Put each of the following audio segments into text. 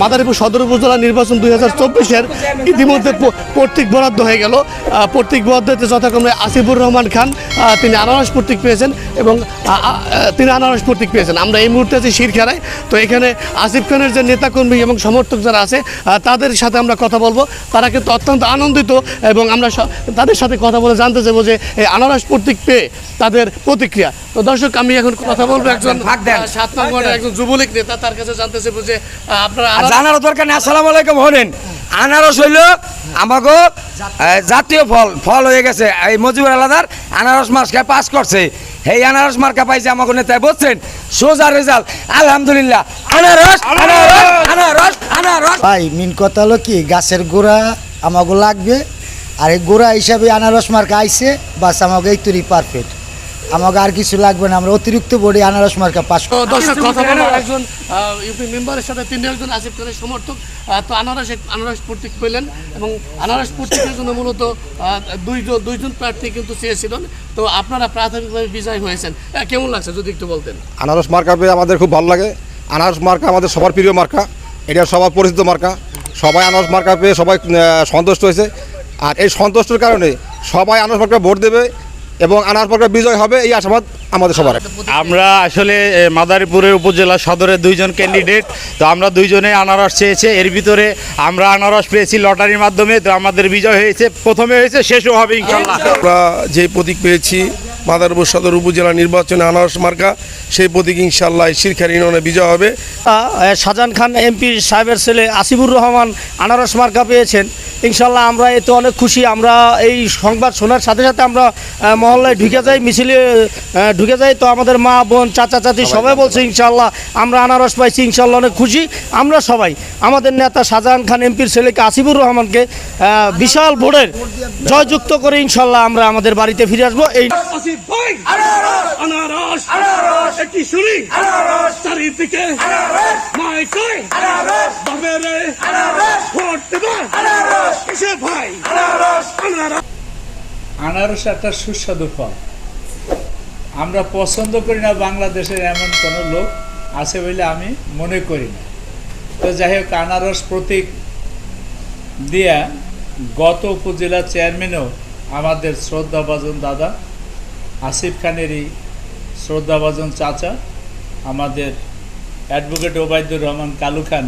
মাদারীপুর সদর উপজেলা নির্বাচন দুই হাজার চব্বিশের ইতিমধ্যে প্রতীক বরাদ্দ হয়ে গেল। আহ, প্রতীক বরাদ্দতে যথাক্রমে আসিফুর রহমান খান তিনি আনারস প্রতীক পেয়েছেন এবং তিনি আনারস প্রতীক পেয়েছেন। আমরা এই মুহূর্তে আছি শিরখানায় তো এখানে আসিফ খানের যে নেতাকর্মী এবং সমর্থক যারা আছে তাদের সাথে আমরা কথা বলব। তারা কিন্তু অত্যন্ত আনন্দিত এবং আমরা তাদের সাথে কথা বলে জানতে চাইব যে এই আনারস প্রতীক পেয়ে তাদের প্রতিক্রিয়া। তো দর্শক আমি এখন কথা বলব একজন সাত একজন যুবলীগ নেতা তার কাছে জানতে চাইব যে আপনারা জানার দরকার নেই। আসসালামু আলাইকুম হরেন আনারস হইল আমাকে জাতীয় ফল। ফল হয়ে গেছে। এই মজিবুর আলাদার আনারস মার্কা পাস করছে। এই আনারস মার্কা পাইছে আমাকে নেতায় বলছেন সোজা রেজাল্ট। আলহামদুলিল্লাহ। আনারস আনারস আনারস আনারস। ভাই মেন কথা হলো কি? গাছের গোড়া আমাকে লাগবে। আর এই গোড়া হিসাবে আনারস মার্কা আইছে। বাস আমাকে এই তৈরি পারফেক্ট আমাকে আর কিছু লাগবে না আমরা অতিরিক্ত বডি আনারস মার্কা পাস দর্শক কথা বলব একজন ইউপি মেম্বারের সাথে তিনি একজন আসিফ খানের সমর্থক তো আনারস আনারস প্রতীক পেলেন এবং আনারস প্রতীকের জন্য মূলত দুইজন দুইজন প্রার্থী কিন্তু চেয়েছিলেন। তো আপনারা প্রাথমিকভাবে বিজয় হয়েছেন। কেমন লাগছে যদি একটু বলতেন? আনারস মার্কা পেয়ে আমাদের খুব ভালো লাগে। আনারস মার্কা আমাদের সবার প্রিয় মার্কা। এটা সবার পরিচিত মার্কা। সবাই আনারস মার্কা পেয়ে সবাই সন্তুষ্ট হয়েছে। আর এই সন্তুষ্টের কারণে সবাই আনারস মার্কা ভোট দেবে। এবং আনার পর বিজয় হবে এই আশাবাদ আমাদের সবার। আমরা আসলে মাদারীপুরের উপজেলা সদরের দুইজন ক্যান্ডিডেট তো আমরা দুইজনে আনারস চেয়েছে। এর ভিতরে আমরা আনারস পেয়েছি লটারির মাধ্যমে তো আমাদের বিজয় হয়েছে। প্রথমে হয়েছে শেষও হবে ইনশাল্লাহ। আমরা যে প্রতীক পেয়েছি মাদারীপুর সদর উপজেলা নির্বাচনে আনারস মার্কা সেই প্রতীক ইনশাল্লাহ শিরখার ইউনিয়নে বিজয় হবে। শাহজাহান খান এমপি সাহেবের ছেলে আসিফুর রহমান আনারস মার্কা পেয়েছেন। ইনশাল্লাহ আমরা এতে অনেক খুশি। আমরা এই সংবাদ শোনার সাথে সাথে আমরা মহল্লায় ঢুকে যাই মিছিলে ঢুকে যাই। তো আমাদের মা বোন চাচা চাচি সবাই বলছে ইনশাল্লাহ আমরা আনারস পাইছি ইনশাল্লাহ অনেক খুশি। আমরা সবাই আমাদের নেতা শাহজাহান খান এমপির ছেলেকে আসিফুর রহমানকে বিশাল ভোটের জয়যুক্ত করে ইনশাল্লাহ আমরা আমাদের বাড়িতে ফিরে আসব। এই ভাই। আনারস। আনারস। একটি শুনি? আনারস। চারিদিকে আনারস। মাইকে আনারস। বাবেরে আনারস। ভোট দেবা। আনারস। কিসে ভাই? আনারস। আনারস। আনারস একটা সুস্বাদু ফল। আমরা পছন্দ করি না বাংলাদেশের এমন কোনো লোক আছে বলে আমি মনে করি না। তো যাই হোক আনারস প্রতীক দিয়া গত উপজেলা চেয়ারম্যানও আমাদের শ্রদ্ধাভাজন দাদা। আসিফ খানেরই শ্রদ্ধাভাজন চাচা, আমাদের অ্যাডভোকেট ওবায়দুর রহমান কালু খান,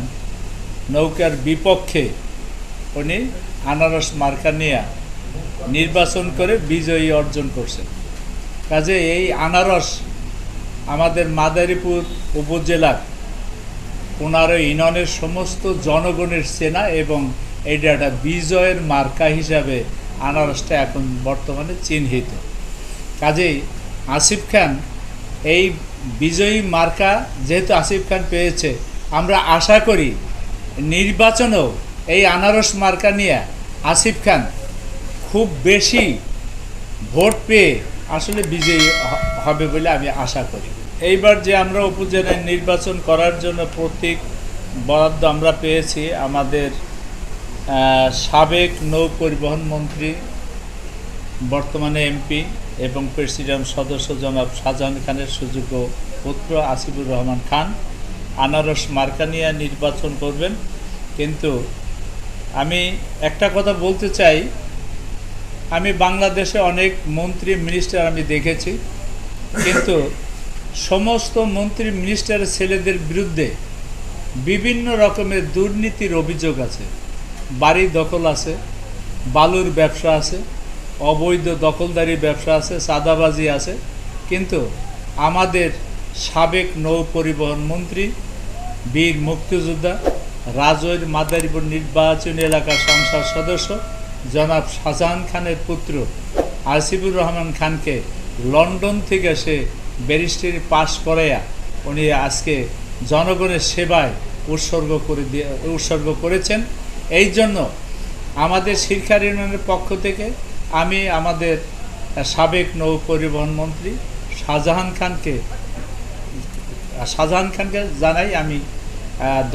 নৌকার বিপক্ষে উনি আনারস মার্কা নিয়ে নির্বাচন করে বিজয়ী অর্জন করছেন। কাজে এই আনারস আমাদের মাদারীপুর উপজেলার পনেরো ইননের সমস্ত জনগণের চেনা এবং এটা একটা বিজয়ের মার্কা হিসাবে আনারসটা এখন বর্তমানে চিহ্নিত। কাজেই আসিফ খান এই বিজয়ী মার্কা যেহেতু আসিফ খান পেয়েছে, আমরা আশা করি নির্বাচনেও এই আনারস মার্কা নিয়ে আসিফ খান খুব বেশি ভোট পেয়ে আসলে বিজয়ী হবে বলে আমি আশা করি। এইবার যে আমরা উপজেলায় নির্বাচন করার জন্য প্রতীক বরাদ্দ আমরা পেয়েছি আমাদের সাবেক নৌ পরিবহন মন্ত্রী, বর্তমানে এমপি এবং প্রেসিডেন্ট সদস্য জনাব শাহজাহান খানের সুযোগ্য পুত্র আসিফুর রহমান খান। আনারস মার্কানিয়া নির্বাচন করবেন। কিন্তু আমি একটা কথা বলতে চাই। আমি বাংলাদেশে অনেক মন্ত্রী মিনিস্টার আমি দেখেছি। কিন্তু সমস্ত মন্ত্রী মিনিস্টার ছেলেদের বিরুদ্ধে বিভিন্ন রকমের দুর্নীতির অভিযোগ আছে। বাড়ি দখল আছে, বালুর ব্যবসা আছে অবৈধ দখলদারি ব্যবসা আছে সাদাবাজি আছে। কিন্তু আমাদের সাবেক নৌ পরিবহন মন্ত্রী, বীর মুক্তিযোদ্ধা, রাজৈর মাদারীপুর নির্বাচনী এলাকার সংসদ সদস্য, জনাব শাহজাহান খানের পুত্র আসিফুর রহমান খানকে লন্ডন থেকে সে ব্যারিস্টারি পাশ করাইয়া উনি আজকে জনগণের সেবায় উৎসর্গ করে দিয়ে, উৎসর্গ করেছেন। এই জন্য আমাদের শিক্ষার ইউনিয়নের পক্ষ থেকে আমি আমাদের সাবেক নৌ পরিবহন মন্ত্রী শাহজাহান খানকে শাহজাহান খানকে জানাই আমি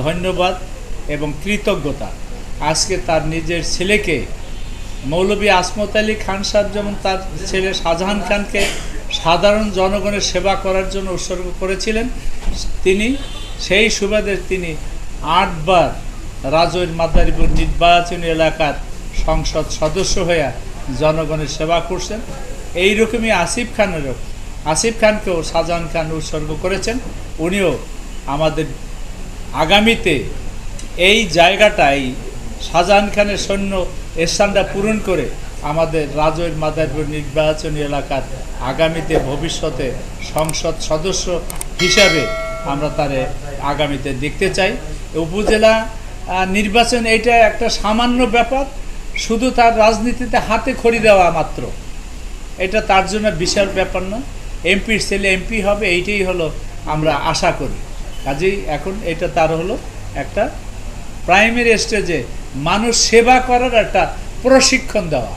ধন্যবাদ এবং কৃতজ্ঞতা। আজকে তার নিজের ছেলেকে, মৌলভী আসমত আলী খান সাহেব যেমন তার ছেলে শাহজাহান খানকে সাধারণ জনগণের সেবা করার জন্য উৎসর্গ করেছিলেন, তিনি সেই সুবাদে তিনি আটবার রাজৈর মাদারীপুর নির্বাচনী এলাকার সংসদ সদস্য হয়ে জনগণের সেবা করছেন। এই রকমই আসিফ খানেরও। আসিফ খানকেও শাহজাহান খান উৎসর্গ করেছেন। উনিও আমাদের আগামীতে এই জায়গাটাই শাহজাহান খানের সৈন্য স্থানটা পূরণ করে আমাদের রাজৈর মাদারপুর নির্বাচনী এলাকার আগামীতে ভবিষ্যতে সংসদ সদস্য হিসাবে আমরা তারে আগামীতে দেখতে চাই। উপজেলা নির্বাচন এটা একটা সামান্য ব্যাপার। শুধু তার রাজনীতিতে হাতে খড়ি দেওয়া মাত্র। এটা তার জন্য বিশাল ব্যাপার না এমপির ছেলে এমপি হবে, এইটাই হলো আমরা আশা করি। কাজেই এখন এটা তার হলো একটা প্রাইমারি স্টেজে মানুষ সেবা করার একটা প্রশিক্ষণ দেওয়া।